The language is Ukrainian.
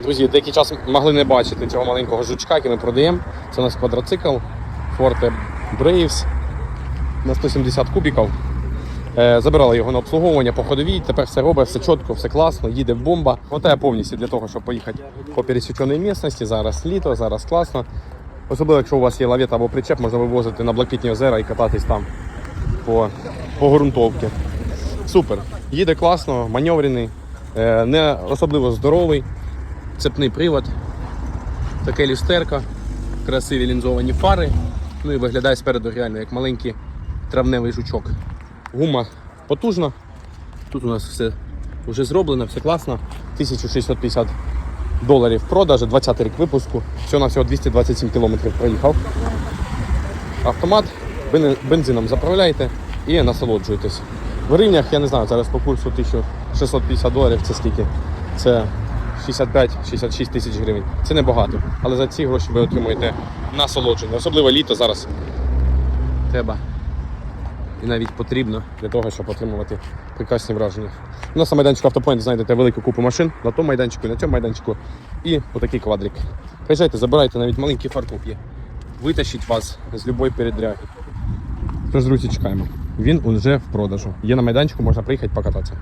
Друзі, деякий час могли не бачити цього маленького жучка, який ми продаємо. Це у нас квадроцикл Forte Braves на 170 кубіків. Е, Забирали його на обслуговування по ходовій, тепер все робить, все чітко, все класно, їде бомба. Хватає повністю для того, щоб поїхати по пересіченій місцевості. Зараз літо, зараз класно. Особливо, якщо у вас є лавета або причеп, можна вивозити на блакитні озера і кататись там по, по ґрунтовці. Супер. Їде класно, маневрений, е, не особливо здоровий, цепний привод, таке люстерка, красиві лінзовані фари. Ну і виглядає спереду реально як маленький травневий жучок. Гума потужна. Тут у нас все вже зроблено, все класно. 1650 доларів продажу, 20 рік випуску. Всього на всього 227 кілометрів проїхав. Автомат, бен- бензином заправляєте і насолоджуєтесь. В гривнях, я не знаю, зараз по курсу 1650 доларів це скільки? Це 65-66 тисяч гривень. Це небагато. Але за ці гроші ви отримуєте насолодження. Особливо літо зараз треба і навіть потрібно для того, щоб отримувати прекрасні враження. У нас на майданчику автопоінт знайдете велику купу машин на тому майданчику, на цьому майданчику і отакий квадрик. Приїжджайте, забирайте, навіть маленький фаркоп є. Витащить вас з будь-якої передряги. Тож, друзі, чекаємо. Він уже в продажу. Є на майданчику, можна приїхати покататися.